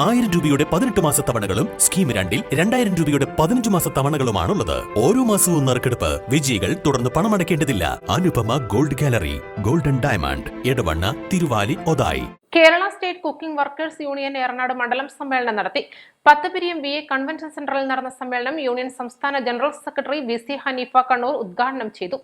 ആയിരം രൂപയുടെ പതിനെട്ട് മാസ തവണകളും സ്കീം രണ്ടിൽ രണ്ടായിരം രൂപയുടെ പതിനഞ്ച് മാസ തവണകളുമാണുള്ളത്. ഓരോ മാസവും നറുക്കെടുപ്പ് വിജയികൾ തുടർന്ന് പണമടയ്ക്കേണ്ടതില്ല. Anupama gold gallery golden diamond Edavanna Thiruvali Othayi. Kerala state cooking workers union Eranad മണ്ഡലം സമ്മേളനം നടത്തി. പത്ത് പിരിയം വി എ കൺവെൻഷൻ സെന്ററിൽ നടന്ന സമ്മേളനം യൂണിയൻ സംസ്ഥാന general secretary V C Haneefa Kannur ഉദ്ഘാടനം ചെയ്തു.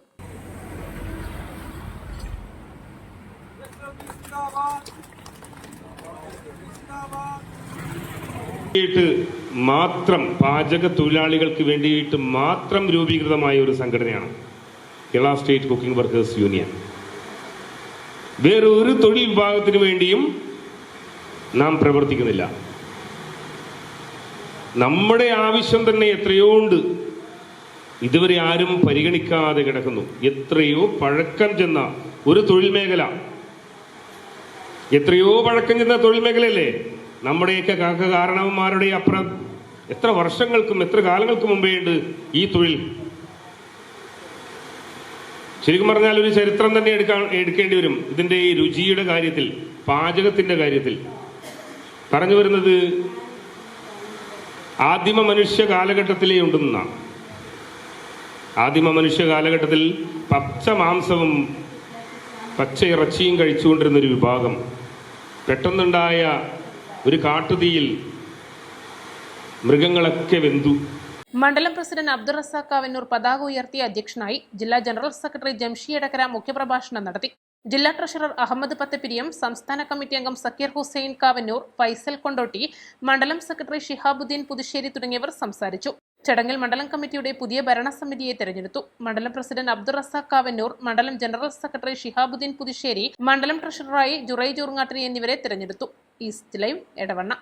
വേണ്ടിയിട്ട് മാത്രം പാചക തൊഴിലാളികൾക്ക് വേണ്ടിയിട്ട് മാത്രം രൂപീകൃതമായ ഒരു സംഘടനയാണ് Kerala state cooking workers union. വേറെ ഒരു തൊഴിൽ വിഭാഗത്തിന് വേണ്ടിയും നാം പ്രവർത്തിക്കുന്നില്ല. നമ്മുടെ ആവശ്യം തന്നെ എത്രയോ ഉണ്ട്. ഇതുവരെ ആരും പരിഗണിക്കാതെ കിടക്കുന്നു. എത്രയോ പഴക്കം ചെന്ന ഒരു തൊഴിൽ മേഖല. എത്രയോ പഴക്കം ചെന്ന തൊഴിൽ മേഖലയല്ലേ? നമ്മുടെയൊക്കെ കാരണവന്മാരുടെ അപ്പുറം എത്ര വർഷങ്ങൾക്കും എത്ര കാലങ്ങൾക്കും മുമ്പേ ഉണ്ട് ഈ തൊഴിൽ? ശരിക്കും പറഞ്ഞാൽ ഒരു ചരിത്രം തന്നെ എടുക്കാൻ എടുക്കേണ്ടി വരും. ഇതിന്റെ ഈ രുചിയുടെ കാര്യത്തിൽ പാചകത്തിന്റെ കാര്യത്തിൽ. പറഞ്ഞു വരുന്നത് ആദിമ മനുഷ്യ കാലഘട്ടത്തിലേ ഉണ്ടെന്നാണ് ആദിമ മനുഷ്യ കാലഘട്ടത്തിൽ പച്ച മാംസവും പച്ച ഇറച്ചിയും കഴിച്ചുകൊണ്ടിരുന്ന ഒരു വിഭാഗം. പെട്ടെന്നുണ്ടായ ഒരു കാട്ടുതീയിൽ മൃഗങ്ങളൊക്കെ വെന്തു. മണ്ഡലം പ്രസിഡന്റ് അബ്ദുൾ റസാഖ് കാവന്നൂർ പതാക ഉയർത്തി അധ്യക്ഷനായി ജില്ലാ ജനറൽ സെക്രട്ടറി ജംഷി എടക്കര മുഖ്യപ്രഭാഷണം നടത്തി. ജില്ലാ ട്രഷറർ അഹമ്മദ് പത്തപ്പിരിയം സംസ്ഥാന കമ്മിറ്റി അംഗം സക്കീർ ഹുസൈൻ കാവന്നൂർ ഫൈസൽ കൊണ്ടോട്ടി മണ്ഡലം സെക്രട്ടറി ഷിഹാബുദ്ദീൻ പുതുശ്ശേരി തുടങ്ങിയവർ സംസാരിച്ചു. ചടങ്ങിൽ മണ്ഡലം കമ്മിറ്റിയുടെ പുതിയ ഭരണസമിതിയെ തെരഞ്ഞെടുത്തു. മണ്ഡലം പ്രസിഡന്റ് അബ്ദുൾ റസാഖ് കാവന്നൂർ മണ്ഡലം ജനറൽ സെക്രട്ടറി ഷിഹാബുദ്ദീൻ പുതുശ്ശേരി മണ്ഡലം ട്രഷററായി ജുറൈ ജൂർങ്ങാട്ടിരി എന്നിവരെ തെരഞ്ഞെടുത്തു. ഈസ്റ്റ് ഇടവണ്ണ